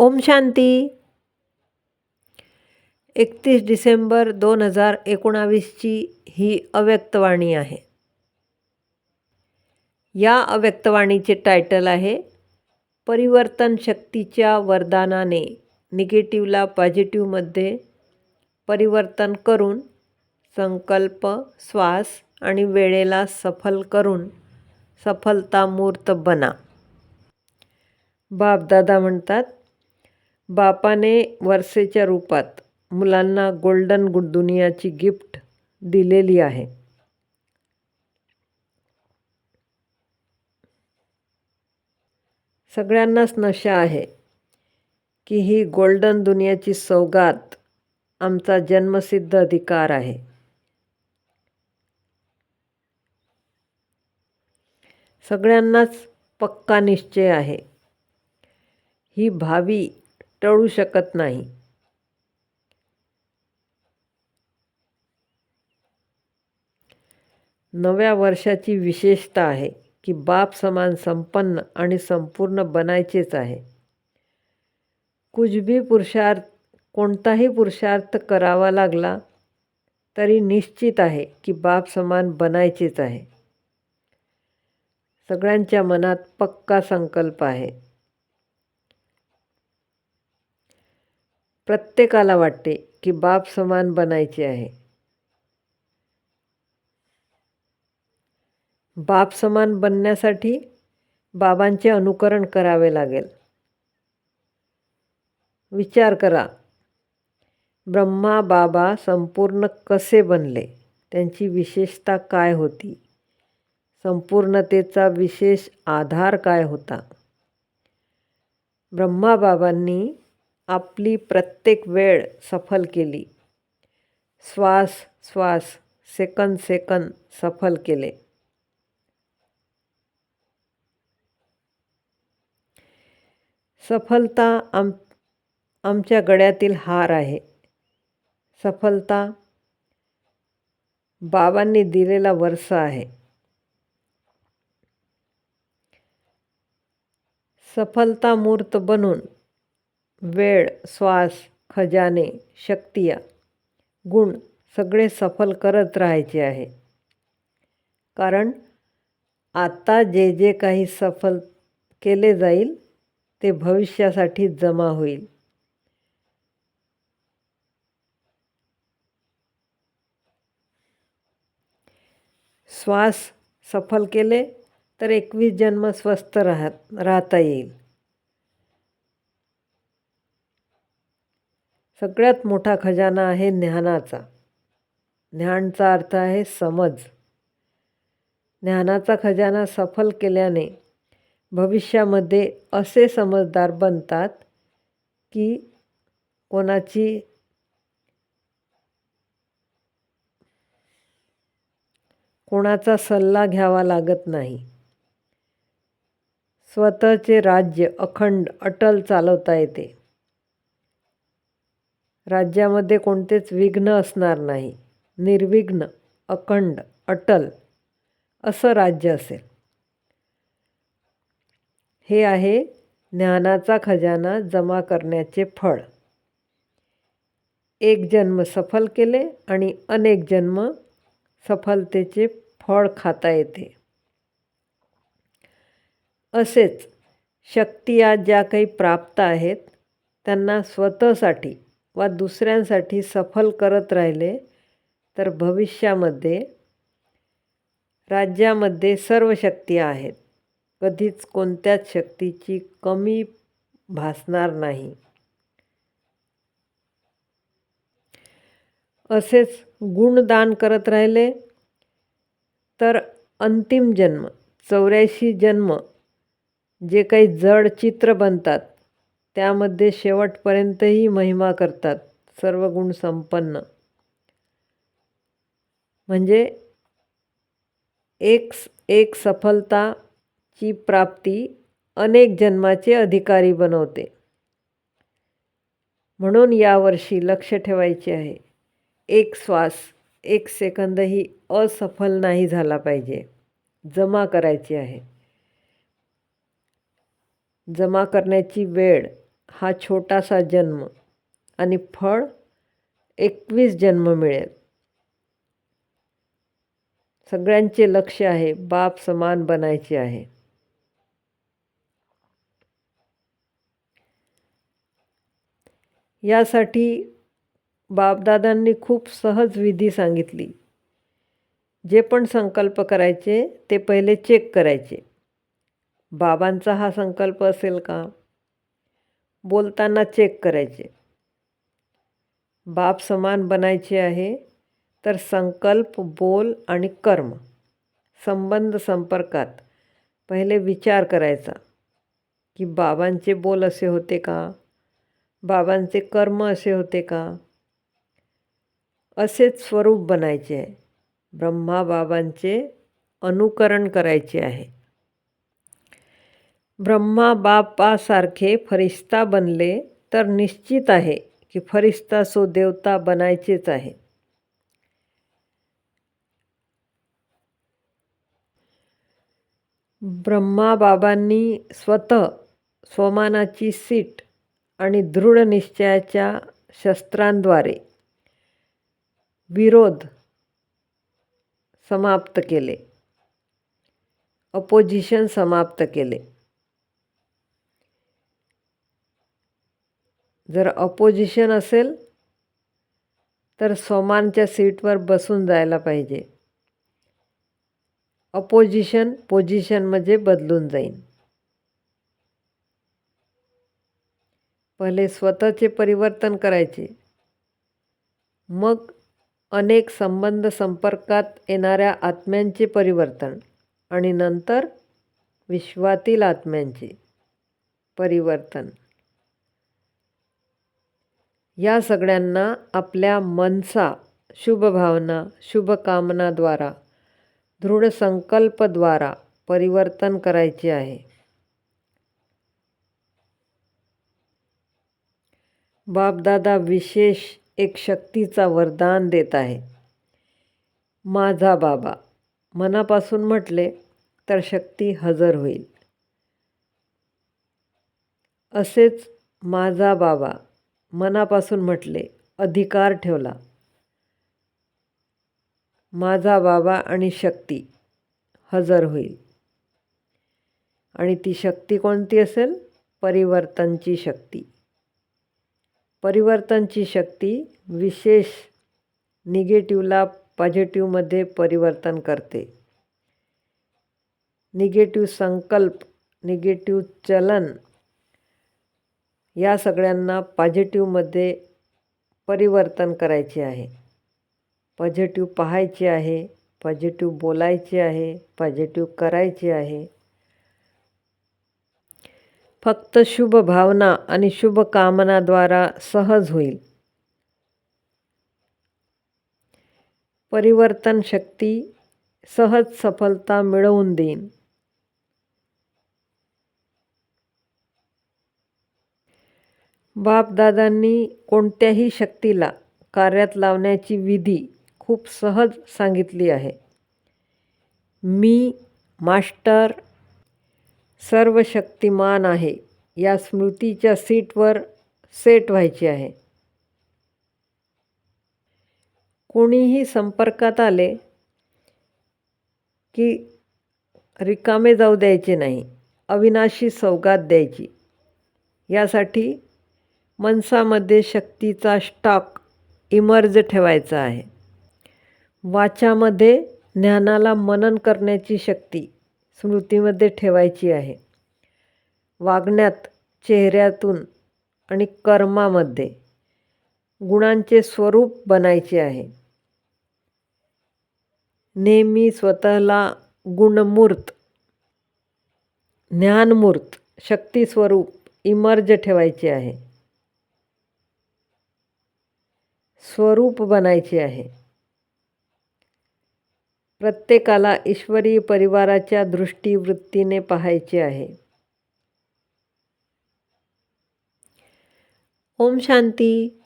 ओम शांती. एकतीस डिसेंबर दोन हजार एकोणावीसची ही अव्यक्तवाणी आहे. या अव्यक्तवाणीचे टायटल आहे परिवर्तन शक्तीच्या वरदानाने निगेटिव्हला पॉझिटिव्हमध्ये परिवर्तन करून संकल्प श्वास आणि वेळेला सफल करून सफलता मूर्त बना. बापदादा म्हणतात बापाने वर्षेच्या रूपात मुलांना गोल्डन गुड दुनियाची गिफ्ट दिलेली आहे. सगळ्यांनाच नशा आहे की ही गोल्डन दुनियाची सौगात आमचा जन्मसिद्ध अधिकार आहे. सगळ्यांनाच पक्का निश्चय आहे. ही भावी टळू शकत नाही. नव्या वर्षाची विशेषता आहे की बाप समान संपन्न आणि संपूर्ण बनायचेच आहे. कुजबी पुरुषार्थ कोणताही पुरुषार्थ करावा लागला तरी निश्चित आहे की बाप समान बनायचेच आहे. सगळ्यांच्या मनात पक्का संकल्प आहे. प्रत्येकाला वाटते की बाप समान बनायचे आहे. बाप समान बनण्यासाठी बाबांचे अनुकरण करावे लागेल. विचार करा ब्रह्मा बाबा संपूर्ण कसे बनले? त्यांची विशेषता काय होती? संपूर्णतेचा विशेष आधार काय होता? ब्रह्माबाबांनी आपली प्रत्येक वेळ सफल केली. श्वास श्वास सेकंद सेकंद सफल केले. सफलता आम आमच्या गळ्यातील हार आहे. सफलता बाबांनी दिलेला वर्ष आहे. सफलता मूर्त बनून वेळ श्वास खजाने शक्तिया गुण सगळे सफल करत राहायचे आहे. कारण आता जे जे काही सफल केले जाईल ते भविष्यासाठी जमा होईल. श्वास सफल केले तर एकवीस जन्म स्वस्थ राहत राहता येईल. सगळ्यात मोठा खजाना आहे ज्ञानाचा. ज्ञानचा अर्थ आहे समज. ज्ञानाचा खजाना सफल केल्याने भविष्यामध्ये असे समजदार बनतात की कोणाची कोणाचा सल्ला घ्यावा लागत नाही. स्वतःचे राज्य अखंड अटल चालवता येते. राज्यामध्ये कोणतेच विघ्न असणार नाही. निर्विघ्न अखंड अटल असं राज्य असेल. हे आहे ज्ञानाचा खजाना जमा करण्याचे फळ. एक जन्म सफल केले आणि अनेक जन्म सफलतेचे फळ खाता येते. असेच शक्ती आज ज्या काही प्राप्त आहेत त्यांना स्वतःसाठी वा दुसऱ्यांसाठी सफल करत राहिले तर भविष्यामध्ये राज्यामध्ये सर्व शक्ती आहेत. कधीच कोणत्याच शक्तीची कमी भासणार नाही. असेच गुणदान करत राहिले तर अंतिम जन्म चौऱ्याऐंशी जन्म जे काही जड चित्र बनतात त्यामध्ये शेवटपर्यंतही महिमा करतात. सर्व गुण संपन्न. म्हणजे एक एक सफलताची प्राप्ती अनेक जन्माचे अधिकारी बनवते. म्हणून यावर्षी लक्ष ठेवायचे आहे. एक श्वास एक सेकंदही असफल नाही झाला पाहिजे. जमा करायची आहे. जमा करण्याची वेळ हा छोटासा जन्म आणि फळ एकवीस जन्म मिळेल. सगळ्यांचे लक्ष आहे बाप समान बनायचे आहे. यासाठी बापदादांनी खूप सहज विधी सांगितली. जे पण संकल्प करायचे ते पहिले चेक करायचे. बाबांचा हा संकल्प असेल का? बोलताना चेक करायचे. बाप समान बनायचे आहे तर संकल्प बोल आणि कर्म संबंध संपर्कात पहिले विचार करायचा की बाबांचे बोल असे होते का? बाबांचे कर्म असे होते का? असेच स्वरूप बनायचे आहे. ब्रह्मा बाबांचे अनुकरण करायचे आहे. ब्रह्माबापासारखे फरिश्ता बनले तर निश्चित आहे की फरिश्ता सो देवता बनायचेच आहे. ब्रह्मा बाबांनी स्वतः स्वमानाची सीट आणि दृढ निश्चयाच्या शस्त्रांद्वारे विरोध समाप्त केले. अपोजिशन समाप्त केले. जर अपोजिशन असेल तर सोमानच्या सीटवर बसून जायला पाहिजे. अपोजिशन पोजिशनमध्ये म्हणजे बदलून जाईन. पहिले स्वतःचे परिवर्तन करायचे. मग अनेक संबंध संपर्कात येणाऱ्या आत्म्यांचे परिवर्तन आणि नंतर विश्वातील आत्म्यांचे परिवर्तन. या सगळ्यांना आपल्या मनसा शुभभावना शुभकामनाद्वारा दृढ संकल्पद्वारा परिवर्तन करायचे आहे. बापदादा विशेष एक शक्तीचा वरदान देत आहे माझा बाबा मनापासून म्हटले तर शक्ती हजर होईल. असेच माझा बाबा मनापासून म्हटले अधिकार ठेवला. माझा बाबा आणि शक्ती हजर होईल. आणि ती शक्ती कोणती असेल? परिवर्तनची शक्ती. परिवर्तनची शक्ती विशेष निगेटिव्हला पॉझिटिव्हमध्ये परिवर्तन करते. निगेटिव्ह संकल्प निगेटिव्ह चलन या सगळ्यांना पॉझिटिव्हमध्ये परिवर्तन करायचे आहे. पॉझिटिव्ह पाहायचे आहे पॉझिटिव्ह बोलायचे आहे पॉझिटिव्ह करायचे आहे. फक्त शुभ भावना आणि शुभ कामनाद्वारा सहज होईल. परिवर्तन शक्ती सहज सफलता मिळवून देईन. बापदादांनी कोणत्याही शक्तीला कार्यात लावण्याची विधी खूप सहज सांगितली आहे. मी मास्टर सर्व शक्तिमान आहे. या स्मृतीच्या सीटवर सेट व्हायची आहे. कोणीही संपर्कात आले की रिकामे जाऊ द्यायचे नाही. अविनाशी सौगात द्यायची. यासाठी मनसामध्ये शक्तीचा स्टॉक इमर्ज ठेवायचा आहे. वाचामध्ये ज्ञानाला मनन करण्याची शक्ती स्मृतीमध्ये ठेवायची आहे. वागण्यात चेहऱ्यातून आणि कर्मामध्ये गुणांचे स्वरूप बनायचे आहे. नेहमी स्वतःला गुणमूर्त ज्ञानमूर्त शक्तिस्वरूप इमर्ज ठेवायचे आहे. स्वरूप बनायचे आहे. प्रत्येकाला ईश्वरी परिवाराच्या दृष्टीवृत्तीने पाहायचे आहे. ओम शांती.